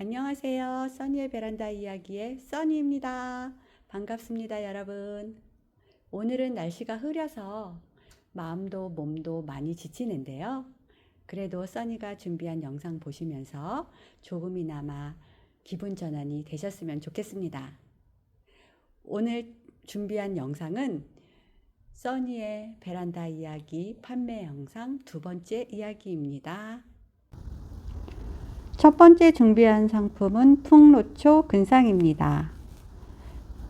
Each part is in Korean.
안녕하세요. 써니의 베란다 이야기의 써니입니다. 반갑습니다, 여러분. 오늘은 날씨가 흐려서 마음도 몸도 많이 지치는데요. 그래도 써니가 준비한 영상 보시면서 조금이나마 기분 전환이 되셨으면 좋겠습니다. 오늘 준비한 영상은 써니의 베란다 이야기 판매 영상 두 번째 이야기입니다. 첫 번째 준비한 상품은 풍로초 근상입니다.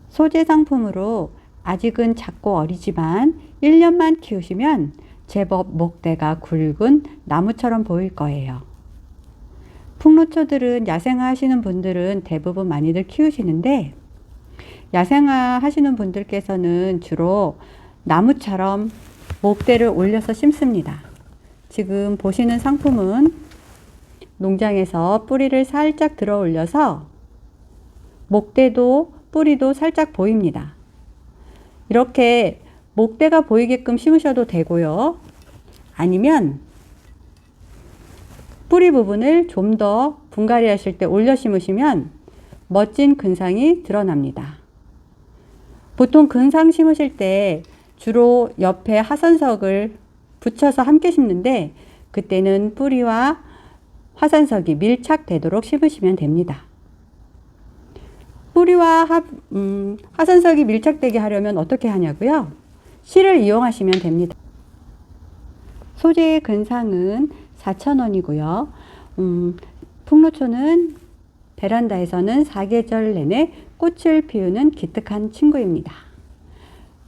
소재 상품으로 아직은 작고 어리지만 1년만 키우시면 제법 목대가 굵은 나무처럼 보일 거예요. 풍로초들은 야생화 하시는 분들은 대부분 많이들 키우시는데 야생화 하시는 분들께서는 주로 나무처럼 목대를 올려서 심습니다. 지금 보시는 상품은 농장에서 뿌리를 살짝 들어 올려서 목대도 뿌리도 살짝 보입니다. 이렇게 목대가 보이게끔 심으셔도 되고요. 아니면 뿌리 부분을 좀 더 분갈이 하실 때 올려 심으시면 멋진 근상이 드러납니다. 보통 근상 심으실 때 주로 옆에 하선석을 붙여서 함께 심는데 그때는 뿌리와 화산석이 밀착되도록 심으시면 됩니다. 뿌리와 하, 음, 화산석이 밀착되게 하려면 어떻게 하냐고요? 실을 이용하시면 됩니다. 소재의 근상은 4,000원이고요. 음, 풍로초는 베란다에서는 사계절 내내 꽃을 피우는 기특한 친구입니다.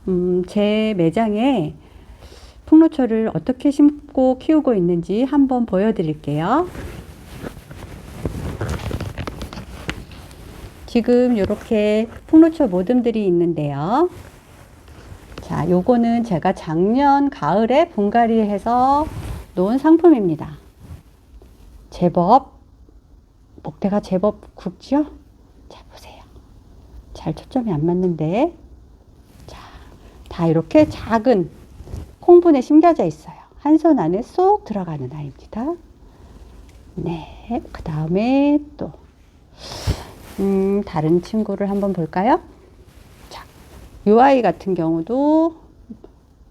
음, 제 매장에 풍로초를 어떻게 심고 키우고 있는지 한번 보여드릴게요. 지금 이렇게 풍로초 모듬들이 있는데요. 자, 요거는 제가 작년 가을에 분갈이해서 놓은 상품입니다. 제법 목대가 제법 굵죠? 자, 보세요. 잘 초점이 안 맞는데. 자, 다 이렇게 작은 콩분에 심겨져 있어요. 한 손 안에 쏙 들어가는 아이입니다. 네, 그 다음에 또 음, 다른 친구를 한번 볼까요? 자, 이 아이 같은 경우도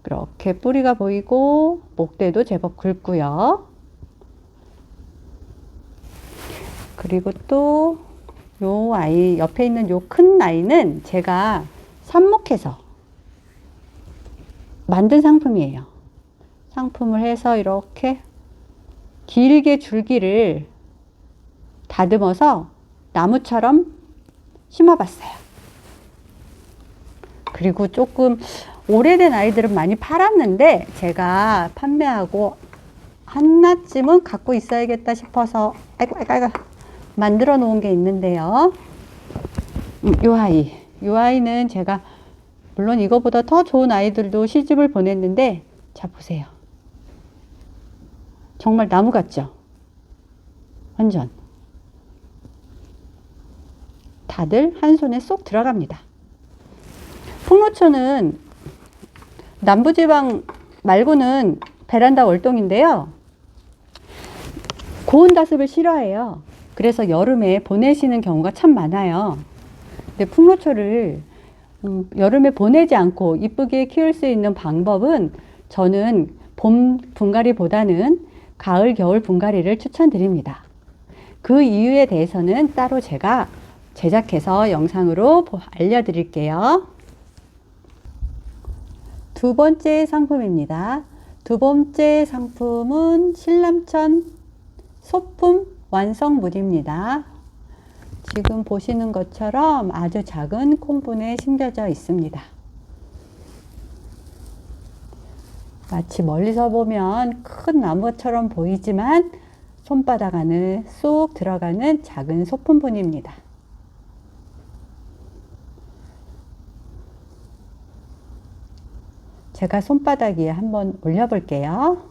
이렇게 뿌리가 보이고 목대도 제법 굵고요. 그리고 또 요 아이 옆에 있는 요 큰 아이는 제가 삽목해서 만든 상품이에요. 상품을 해서 이렇게 길게 줄기를 다듬어서 나무처럼 심어봤어요. 그리고 조금 오래된 아이들은 많이 팔았는데 제가 판매하고 하나쯤은 갖고 있어야겠다 싶어서 아이고 아이고 아이고 만들어 놓은 게 있는데요. 음, 요 아이, 요 아이는 제가 물론 이거보다 더 좋은 아이들도 시집을 보냈는데 자 보세요. 정말 나무 같죠? 완전. 다들 한 손에 쏙 들어갑니다. 풍로초는 남부지방 말고는 베란다 월동인데요. 고온 다습을 싫어해요. 그래서 여름에 보내시는 경우가 참 많아요. 근데 풍로초를 음, 여름에 보내지 않고 이쁘게 키울 수 있는 방법은 저는 봄 분갈이보다는 가을, 겨울 분갈이를 추천드립니다. 그 이유에 대해서는 따로 제가 제작해서 영상으로 알려드릴게요. 두 번째 상품입니다. 두 번째 상품은 신람천 소품 완성물입니다. 지금 보시는 것처럼 아주 작은 콩분에 심겨져 있습니다. 마치 멀리서 보면 큰 나무처럼 보이지만 손바닥 안에 쏙 들어가는 작은 소품분입니다. 제가 손바닥 위에 한번 올려볼게요.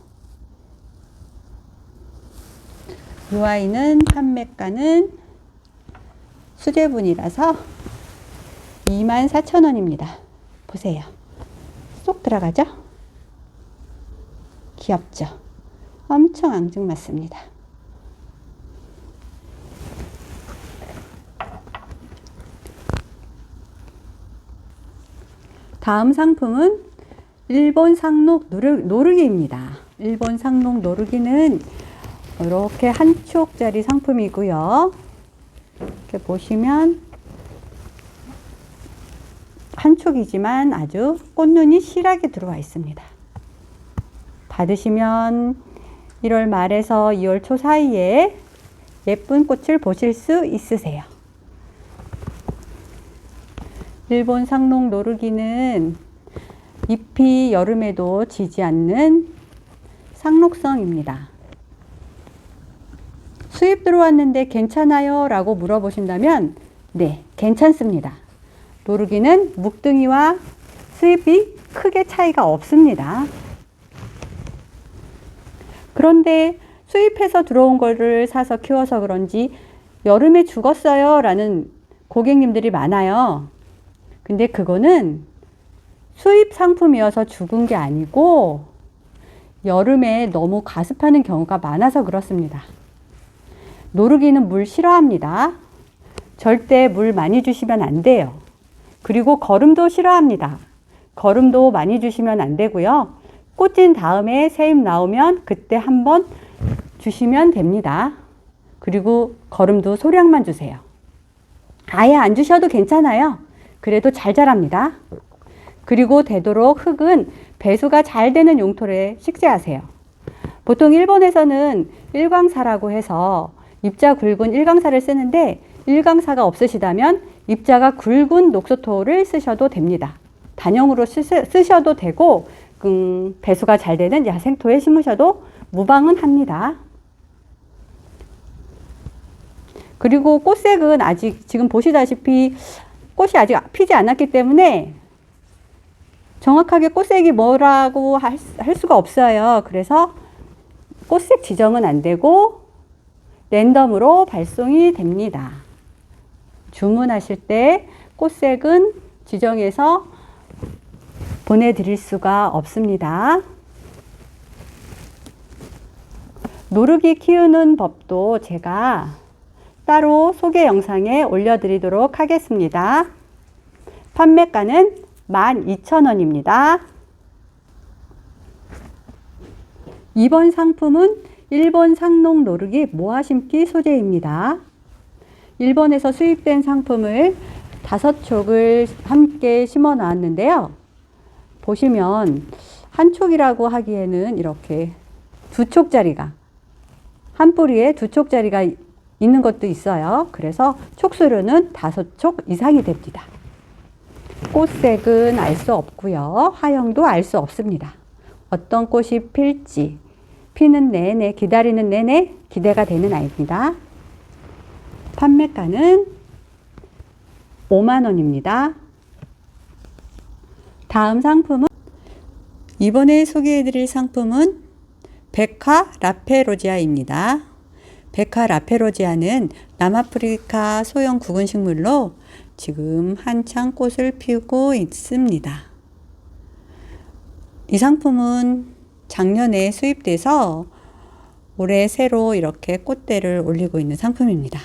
이 아이는 판매가는 수제분이라서 24,000원입니다. 보세요. 쏙 들어가죠? 귀엽죠? 엄청 앙증맞습니다. 다음 상품은 일본 상록 노르, 노르 기입니다. 일본 상록 노르기는 이렇게 한 쪽짜리 상품이고요. 이렇게 보시면 한 촉이지만 아주 꽃눈이 실하게 들어와 있습니다. 받으시면 1월 말에서 2월 초 사이에 예쁜 꽃을 보실 수 있으세요. 일본 상록 노르기는 잎이 여름에도 지지 않는 상록성입니다. 수입 들어왔는데 괜찮아요? 라고 물어보신다면 네, 괜찮습니다. 노르기는 묵둥이와 수입이 크게 차이가 없습니다. 그런데 수입해서 들어온 거를 사서 키워서 그런지 여름에 죽었어요 라는 고객님들이 많아요. 근데 그거는 수입 상품이어서 죽은 게 아니고 여름에 너무 가습하는 경우가 많아서 그렇습니다. 노르기는 물 싫어합니다. 절대 물 많이 주시면 안 돼요. 그리고 거름도 싫어합니다. 거름도 많이 주시면 안 되고요. 꽂은 다음에 새잎 나오면 그때 한번 주시면 됩니다. 그리고 거름도 소량만 주세요. 아예 안 주셔도 괜찮아요. 그래도 잘 자랍니다. 그리고 되도록 흙은 배수가 잘 되는 용토에 식재하세요. 보통 일본에서는 일광사라고 해서 입자 굵은 일광사를 쓰는데 일광사가 없으시다면 입자가 굵은 녹소토를 쓰셔도 됩니다. 단형으로 쓰, 쓰셔도 되고 음, 배수가 잘 되는 야생토에 심으셔도 무방은 합니다. 그리고 꽃색은 아직 지금 보시다시피 꽃이 아직 피지 않았기 때문에 정확하게 꽃색이 뭐라고 할, 할 수가 없어요. 그래서 꽃색 지정은 안 되고 랜덤으로 발송이 됩니다. 주문하실 때 꽃색은 지정해서 보내드릴 수가 없습니다. 노르기 키우는 법도 제가 따로 소개 영상에 올려드리도록 하겠습니다. 판매가는 12,000원입니다. 이번 상품은 일본 상농 노르기 모아 심기 소재입니다. 일본에서 수입된 상품을 다섯 촉을 함께 심어 놨는데요. 보시면 한 촉이라고 하기에는 이렇게 두 촉짜리가 한 뿌리에 두 촉짜리가 있는 것도 있어요. 그래서 촉수류는 다섯 촉 이상이 됩니다. 꽃색은 알 수 없고요. 화형도 알 수 없습니다. 어떤 꽃이 필지 피는 내내 기다리는 내내 기대가 되는 아이입니다. 판매가는 5만 원입니다. 다음 상품은 이번에 소개해드릴 상품은 백화 라페로지아입니다. 백화 라페로지아는 남아프리카 소형 구근 식물로 지금 한창 꽃을 피우고 있습니다. 이 상품은 작년에 수입돼서 올해 새로 이렇게 꽃대를 올리고 있는 상품입니다.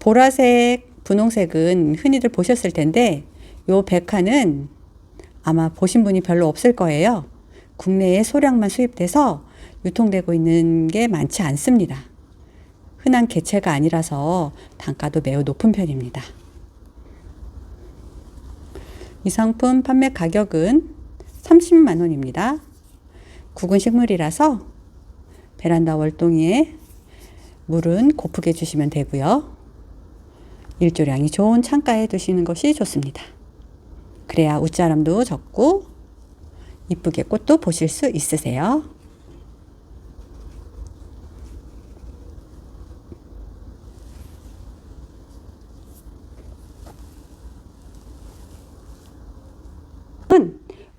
보라색, 분홍색은 흔히들 보셨을 텐데 요 백화는 아마 보신 분이 별로 없을 거예요. 국내에 소량만 수입돼서 유통되고 있는 게 많지 않습니다. 흔한 개체가 아니라서 단가도 매우 높은 편입니다. 이 상품 판매 가격은 30만 원입니다. 국은 식물이라서 베란다 월동이에 물은 고프게 주시면 되고요. 일조량이 좋은 창가에 두시는 것이 좋습니다. 그래야 웃자람도 적고 이쁘게 꽃도 보실 수 있으세요.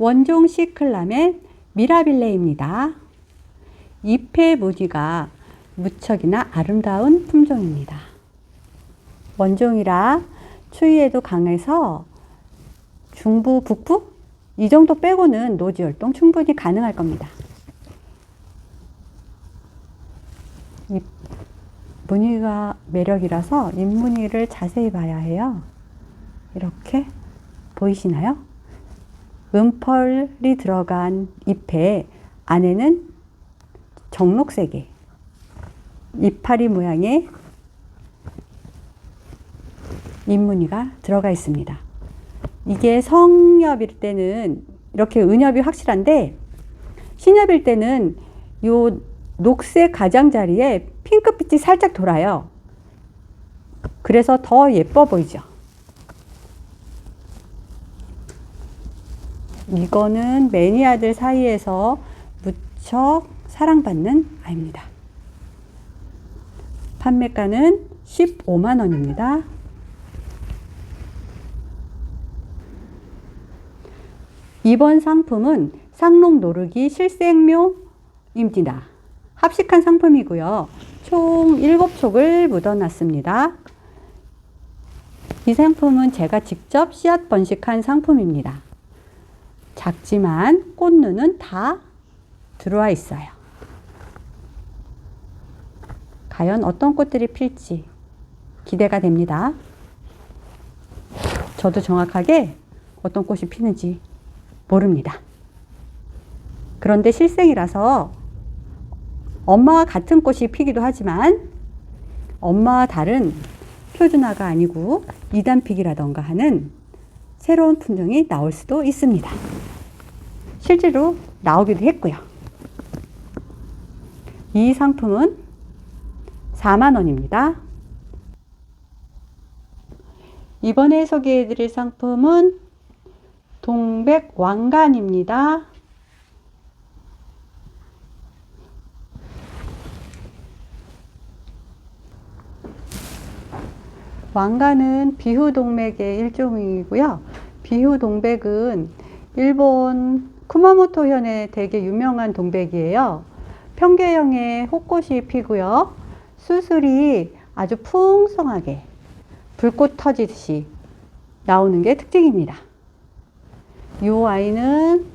원종 시클라멘 미라빌레입니다. 잎의 무늬가 무척이나 아름다운 품종입니다. 원종이라 추위에도 강해서 중부, 북부 이 정도 빼고는 노지 활동 충분히 가능할 겁니다. 잎 무늬가 매력이라서 잎무늬를 자세히 봐야 해요. 이렇게 보이시나요? 은펄이 들어간 잎에 안에는 정록색의 이파리 모양의 잎무늬가 들어가 있습니다. 이게 성엽일 때는 이렇게 은엽이 확실한데 신엽일 때는 요 녹색 가장자리에 핑크빛이 살짝 돌아요. 그래서 더 예뻐 보이죠. 이거는 매니아들 사이에서 무척 사랑받는 아이입니다. 판매가는 15만 원입니다. 이번 상품은 쌍록 노르기 실생묘입니다. 합식한 상품이고요. 총 7촉을 묻어놨습니다. 이 상품은 제가 직접 씨앗 번식한 상품입니다. 작지만 꽃눈은 다 들어와 있어요. 과연 어떤 꽃들이 필지 기대가 됩니다. 저도 정확하게 어떤 꽃이 피는지 모릅니다. 그런데 실생이라서 엄마와 같은 꽃이 피기도 하지만 엄마와 다른 표준화가 아니고 이단픽이라던가 하는 새로운 품종이 나올 수도 있습니다. 실제로 나오기도 했고요. 이 상품은 4만 원입니다. 이번에 소개해 드릴 상품은 동백 왕관입니다. 왕관은 비후동맥의 일종이고요. 비후동백은 일본 쿠마모토 현의 되게 유명한 동백이에요. 평계형의 호꽃이 피고요. 수술이 아주 풍성하게 불꽃 터지듯이 나오는 게 특징입니다. 이 아이는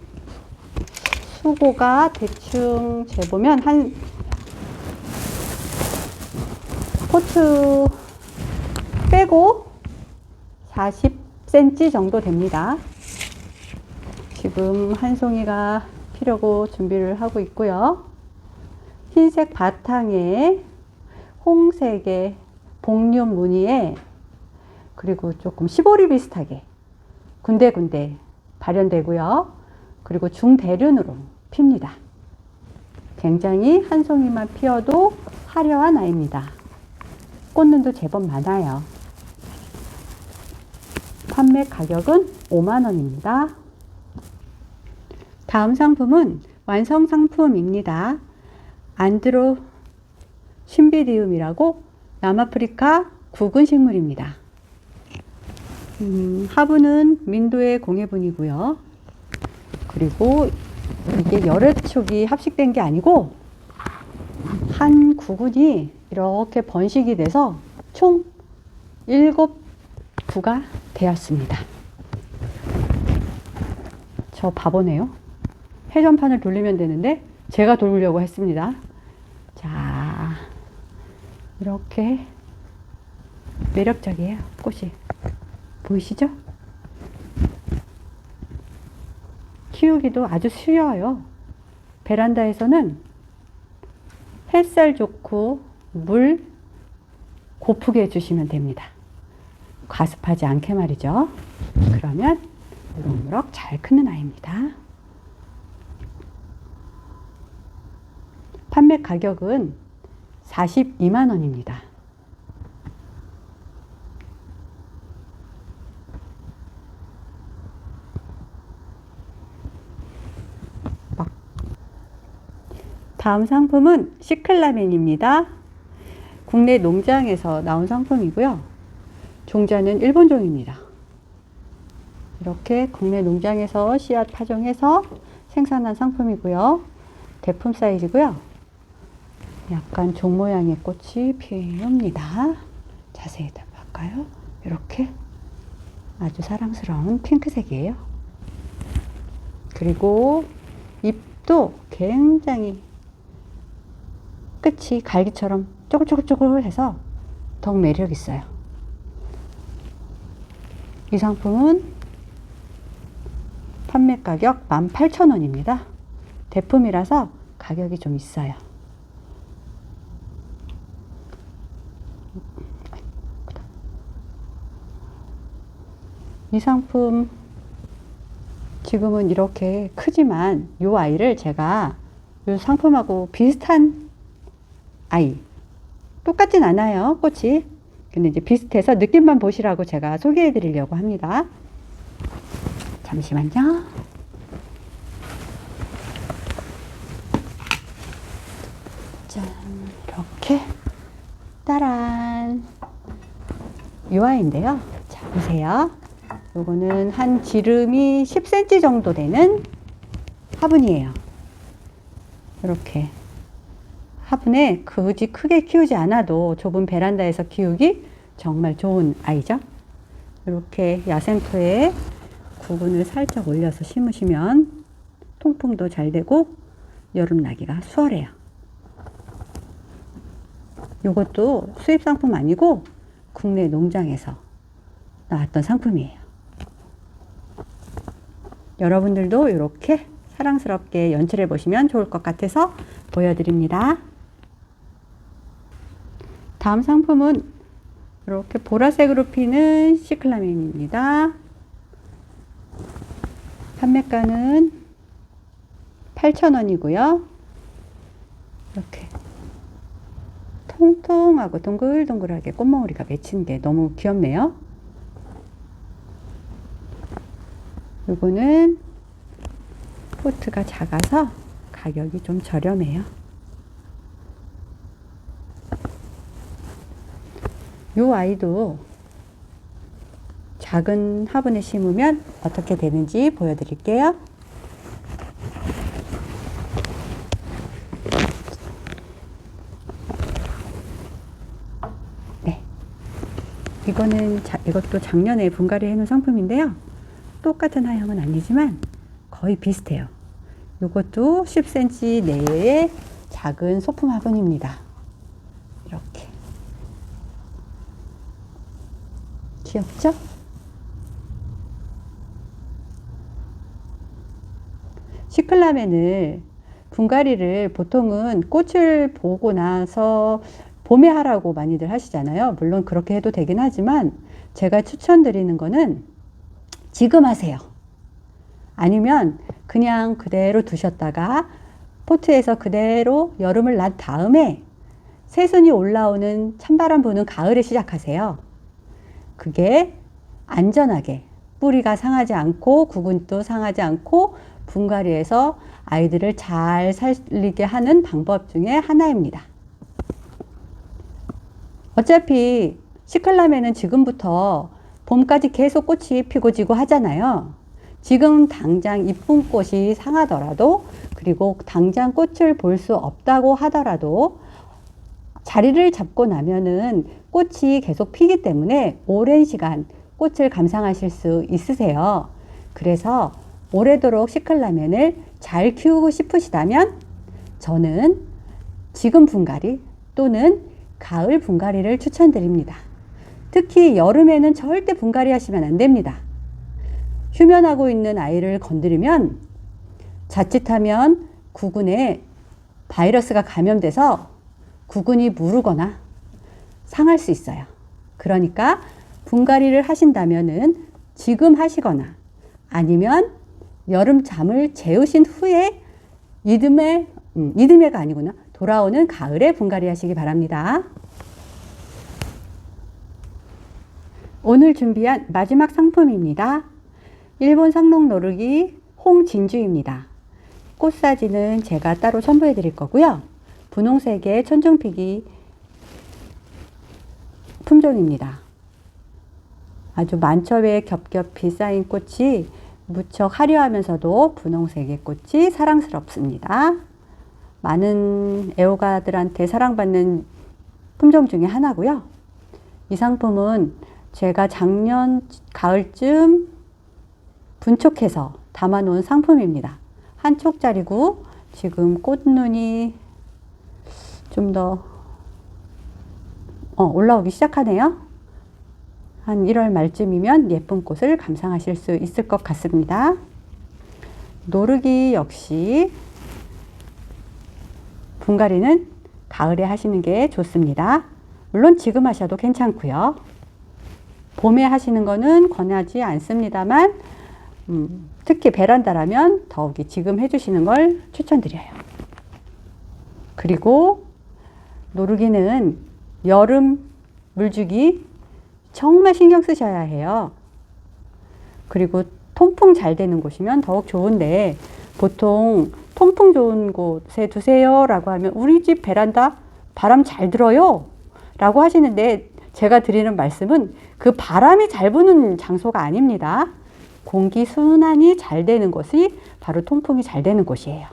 수고가 대충 재보면 한 포트 빼고 40cm 정도 됩니다. 지금 한 송이가 피려고 준비를 하고 있고요. 흰색 바탕에 홍색의 복륜 무늬에 그리고 조금 시보리 비슷하게 군데군데 발현되고요. 그리고 중대륜으로 핍니다. 굉장히 한 송이만 피어도 화려한 아이입니다. 꽃눈도 제법 많아요. 판매 가격은 5만원입니다. 다음 상품은 완성 상품입니다. 안드로 신비디움이라고 남아프리카 국은 식물입니다. 음, 하부는 민도의 공해분이고요. 그리고 이게 여러 촉이 합식된 게 아니고 한 구근이 이렇게 번식이 돼서 총 7구가 되었습니다. 저 바보네요. 회전판을 돌리면 되는데 제가 돌리려고 했습니다. 자, 이렇게 매력적이에요. 꽃이. 보이시죠? 키우기도 아주 쉬워요. 베란다에서는 햇살 좋고 물 고프게 해주시면 됩니다. 과습하지 않게 말이죠. 그러면 무럭무럭 잘 크는 아이입니다. 판매 가격은 42만 원입니다. 다음 상품은 시클라멘입니다. 국내 농장에서 나온 상품이고요. 종자는 일본 종입니다. 이렇게 국내 농장에서 씨앗 파종해서 생산한 상품이고요. 대품 사이즈고요. 약간 종 모양의 꽃이 피웁니다. 자세히 볼까요? 이렇게 아주 사랑스러운 핑크색이에요. 그리고 잎도 굉장히 끝이 갈기처럼 쪼글쪼글쪼글해서 더욱 매력 있어요. 이 상품은 판매 가격 18,000원입니다. 대품이라서 가격이 좀 있어요. 이 상품 지금은 이렇게 크지만 이 아이를 제가 이 상품하고 비슷한 아이 똑같진 않아요 꽃이. 근데 이제 비슷해서 느낌만 보시라고 제가 소개해 드리려고 합니다. 잠시만요. 짠 이렇게. 따란. 이 아이인데요. 자 보세요 요거는 한 지름이 10cm 정도 되는 화분이에요. 이렇게 화분에 굳이 크게 키우지 않아도 좁은 베란다에서 키우기 정말 좋은 아이죠. 이렇게 야생토에 구근을 살짝 올려서 심으시면 통풍도 잘 되고 여름 나기가 수월해요. 이것도 수입 상품 아니고 국내 농장에서 나왔던 상품이에요. 여러분들도 이렇게 사랑스럽게 연출해 보시면 좋을 것 같아서 보여드립니다. 다음 상품은 이렇게 보라색으로 피는 시클라멘입니다. 판매가는 8,000원이고요. 이렇게 통통하고 동글동글하게 꽃망울이가 맺힌 게 너무 귀엽네요. 요거는 포트가 작아서 가격이 좀 저렴해요. 요 아이도 작은 화분에 심으면 어떻게 되는지 보여드릴게요. 네. 이거는 자, 이것도 작년에 분갈이 해놓은 상품인데요. 똑같은 하형은 아니지만 거의 비슷해요. 이것도 10cm 내외의 작은 소품 화분입니다. 이렇게. 귀엽죠? 시클라멘을 분갈이를 보통은 꽃을 보고 나서 봄에 하라고 많이들 하시잖아요. 물론 그렇게 해도 되긴 하지만 제가 추천드리는 거는 지금 하세요. 아니면 그냥 그대로 두셨다가 포트에서 그대로 여름을 난 다음에 새순이 올라오는 찬바람 부는 가을에 시작하세요. 그게 안전하게 뿌리가 상하지 않고 구근도 상하지 않고 분갈이에서 아이들을 잘 살리게 하는 방법 중에 하나입니다. 어차피 시클라멘은 지금부터 봄까지 계속 꽃이 피고 지고 하잖아요. 지금 당장 이쁜 꽃이 상하더라도 그리고 당장 꽃을 볼 수 없다고 하더라도 자리를 잡고 나면은 꽃이 계속 피기 때문에 오랜 시간 꽃을 감상하실 수 있으세요. 그래서 오래도록 시클라멘을 잘 키우고 싶으시다면 저는 지금 분갈이 또는 가을 분갈이를 추천드립니다. 특히 여름에는 절대 분갈이 하시면 안 됩니다. 휴면하고 있는 아이를 건드리면 자칫하면 구근에 바이러스가 감염돼서 구근이 무르거나 상할 수 있어요. 그러니까 분갈이를 하신다면은 지금 하시거나 아니면 여름 잠을 재우신 후에 이듬해 음, 이듬해가 아니구나 돌아오는 가을에 분갈이 하시기 바랍니다. 오늘 준비한 마지막 상품입니다. 일본 상록 노르기 홍진주입니다. 꽃 사진은 제가 따로 첨부해 드릴 거고요. 분홍색의 천정피기 품종입니다. 아주 만첩에 겹겹이 쌓인 꽃이 무척 화려하면서도 분홍색의 꽃이 사랑스럽습니다. 많은 애호가들한테 사랑받는 품종 중에 하나고요. 이 상품은 제가 작년 가을쯤 분촉해서 담아놓은 상품입니다. 한 촉짜리고 지금 꽃눈이 좀더 어, 올라오기 시작하네요. 한 1월 말쯤이면 예쁜 꽃을 감상하실 수 있을 것 같습니다. 노르기 역시 분갈이는 가을에 하시는 게 좋습니다. 물론 지금 하셔도 괜찮고요. 봄에 하시는 거는 권하지 않습니다만 음, 특히 베란다라면 더욱이 지금 해주시는 걸 추천드려요. 그리고 노르기는 여름 물주기 정말 신경 쓰셔야 해요. 그리고 통풍 잘 되는 곳이면 더욱 좋은데 보통 통풍 좋은 곳에 두세요 라고 하면 우리 집 베란다 바람 잘 들어요 라고 하시는데 제가 드리는 말씀은 그 바람이 잘 부는 장소가 아닙니다. 공기 순환이 잘 되는 곳이 바로 통풍이 잘 되는 곳이에요.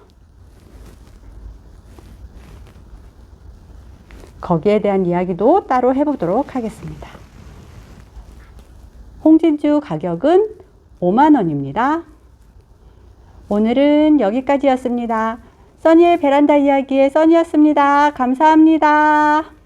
거기에 대한 이야기도 따로 해보도록 하겠습니다. 홍진주 가격은 5만원입니다. 오늘은 여기까지였습니다. 써니의 베란다 이야기의 써니였습니다. 감사합니다.